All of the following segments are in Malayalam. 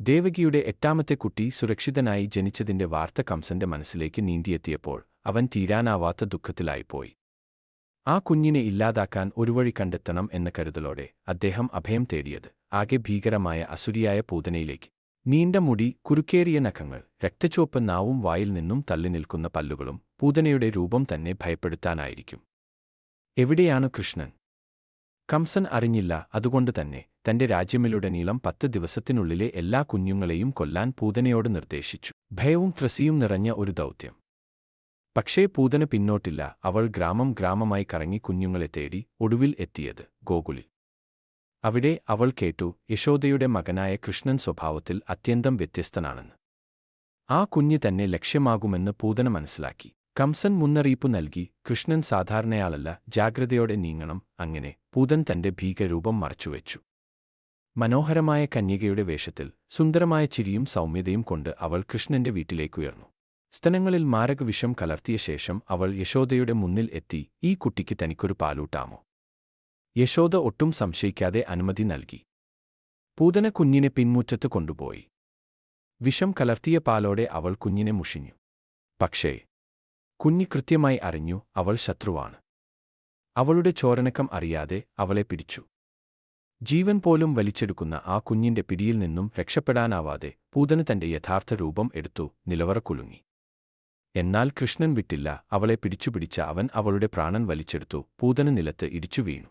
ദേവകിയുടെ എട്ടാമത്തെ കുട്ടി സുരക്ഷിതനായി ജനിച്ചതിന്റെ വാർത്ത കംസന്റെ മനസ്സിലേക്ക് നീന്തിയെത്തിയപ്പോൾ അവൻ തീരാനാവാത്ത ദുഃഖത്തിലായിപ്പോയി. ആ കുഞ്ഞിനെ ഇല്ലാതാക്കാൻ ഒരു വഴി കണ്ടെത്തണം എന്ന കരുതലോടെ അദ്ദേഹം അഭയം തേടിയത് ആകെ ഭീകരമായ അസുരിയായ പൂതനയിലേക്ക്. നീണ്ട മുടി കുരുക്കേറിയ നഖങ്ങൾ രക്തച്ചുവപ്പ് നാവും വായിൽ നിന്നും തള്ളി നിൽക്കുന്ന പല്ലുകളും പൂതനയുടെ രൂപം തന്നെ ഭയപ്പെടുത്താനായിരിക്കും. എവിടെയാണ് കൃഷ്ണൻ? കംസൻ അറിഞ്ഞില്ല അതുകൊണ്ട് തന്നെ തന്റെ രാജ്യമിലുടനീളം പത്ത് ദിവസത്തിനുള്ളിലെ എല്ലാ കുഞ്ഞുങ്ങളെയും കൊല്ലാൻ പൂതനയോട് നിർദ്ദേശിച്ചു. ഭയവും ത്രസിയും നിറഞ്ഞ ഒരു ദൗത്യം. പക്ഷേ പൂതന പിന്നോട്ടില്ല. അവൾ ഗ്രാമം ഗ്രാമമായി കറങ്ങി കുഞ്ഞുങ്ങളെ തേടി ഒടുവിൽ എത്തിയത് ഗോകുലിൽ. അവിടെ അവൾ കേട്ടു യശോദയുടെ മകനായ കൃഷ്ണൻ സ്വഭാവത്തിൽ അത്യന്തം വ്യത്യസ്തനാണെന്ന്. ആ കുഞ്ഞ് തന്നെ ലക്ഷ്യമാകുമെന്ന് പൂതന മനസ്സിലാക്കി. കംസൻ മുന്നറിയിപ്പ് നൽകി കൃഷ്ണൻ സാധാരണയാളല്ല ജാഗ്രതയോടെ നീങ്ങണം അങ്ങനെ പൂതൻ തന്റെ ഭീകരൂപം മറച്ചുവെച്ചു. മനോഹരമായ കന്യകയുടെ വേഷത്തിൽ സുന്ദരമായ ചിരിയും സൗമ്യതയും കൊണ്ട് അവൾ കൃഷ്ണന്റെ വീട്ടിലേക്കുയർന്നു. സ്തനങ്ങളിൽ മാരകവിഷം കലർത്തിയ ശേഷം അവൾ യശോദയുടെ മുന്നിൽ എത്തി ഈ കുട്ടിക്ക് തനിക്കൊരു പാലൂട്ടാമോ? യശോദ ഒട്ടും സംശയിക്കാതെ അനുമതി നൽകി. പൂതന കുഞ്ഞിനെ പിൻമുറ്റത്ത് കൊണ്ടുപോയി. വിഷം കലർത്തിയ പാലോടെ അവൾ കുഞ്ഞിനെ മുഷിഞ്ഞു. പക്ഷേ കുഞ്ഞി കൃത്യമായി അറിഞ്ഞു അവൾ ശത്രുവാണ്. അവളുടെ ചോരനക്കം അറിയാതെ അവളെ പിടിച്ചു. ജീവൻ പോലും വലിച്ചെടുക്കുന്ന ആ കുഞ്ഞിന്റെ പിടിയിൽ നിന്നും രക്ഷപ്പെടാനാവാതെ പൂതന് തന്റെ യഥാർത്ഥ രൂപം എടുത്തു നിലവറ കുലുങ്ങി എന്നാൽ കൃഷ്ണൻ വിട്ടില്ല അവളെ പിടിച്ചുപിടിച്ച അവൻ അവളുടെ പ്രാണൻ വലിച്ചെടുത്തു പൂതന് നിലത്ത് ഇടിച്ചു വീണു.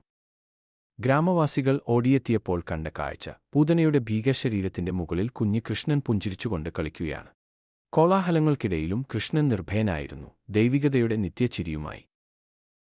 ഗ്രാമവാസികൾ ഓടിയെത്തിയപ്പോൾ കണ്ട കാഴ്ച പൂതനയുടെ ഭീകരശരീരത്തിന്റെ മുകളിൽ കുഞ്ഞ് കൃഷ്ണൻ പുഞ്ചിരിച്ചുകൊണ്ട് കളിക്കുകയാണ്. കോലാഹലങ്ങൾക്കിടയിലും കൃഷ്ണൻ നിർഭയനായിരുന്നു ദൈവികതയുടെ നിത്യചിരിയുമായി.